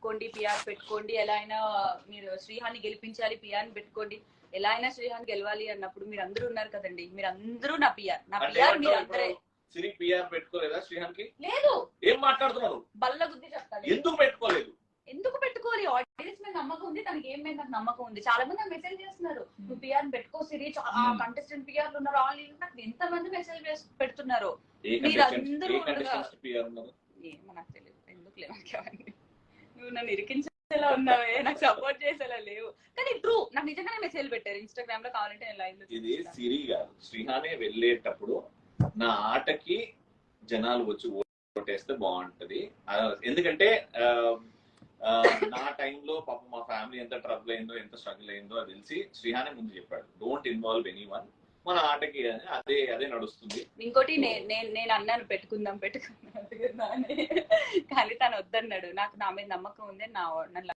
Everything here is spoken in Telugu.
పెట్టుకోండి పిఆర్ పెట్టుకోండి ఎలా అయినా మీరు శ్రీహాన్ని గెలిపించాలి పిఆర్ని పెట్టుకోండి ఎలా అయినా శ్రీహాన్ గెలవాలి అన్నప్పుడు మీరు అందరూ ఉన్నారు కదండి. మీరు అందరూ నా పిఆర్ నా పిఆర్ మీరు అందరే? సిరి పిఆర్ పెట్టుకోలేదా శ్రీహాన్కి లేదు. ఏం మాట్లాడుతున్నావు బల్ల గుద్ది చెప్తాను ఎందుకు పెట్టుకోలేదు? ఎందుకు పెట్టుకోవాలి? ఆడియన్స్ మీద నమ్మకం ఉంది తనకి ఏం మీద నాకు నమ్మకం ఉంది. చాలా మంది నాకు మెసేజ్ చేస్తున్నారు. నువ్వు పిఆర్ పెట్టుకో సిరి. కంటెస్టెంట్ పిఆర్ ఉన్నారు ఆల్ నాకు ఎంత మంది మెసేజ్ పెడుతున్నారు? మీరు అందరూ ఏమో నాకు తెలియదు ఎందుకు లేవు నువ్వు నన్ను ఇరికించేలా ఉన్నావే నాకు సపోర్ట్ చేసేలా లేవు. కానీ ట్రూ నాకు నిజంగానే మెసేజ్ పెట్టారు. ఇన్స్టాగ్రామ్లో కావాలంటే నేను లైవ్లో ఇది. సిరి కాదు శ్రీహానే వెళ్ళేటప్పుడు నా ఆటకి జనాలు వచ్చి ఓటేస్తే బాగుంటది. ఎందుకంటే నా టైంలో పాపం మా ఫ్యామిలీ ఎంత ట్రబుల్ అయిందో ఎంత స్ట్రగుల్ అయిందో అది తెలిసి శ్రీహానే ముందు చెప్పాడు డోంట్ ఇన్వాల్వ్ ఎనీ వన్ మన ఆటకి అదే అదే నడుస్తుంది. ఇంకోటి నేను అన్నాను పెట్టుకుందాం పెట్టుకుందాం పెట్టుకుందాం అని కానీ తను వద్దన్నాడు నాకు నా మీద నమ్మకం ఉంది నా నన్ను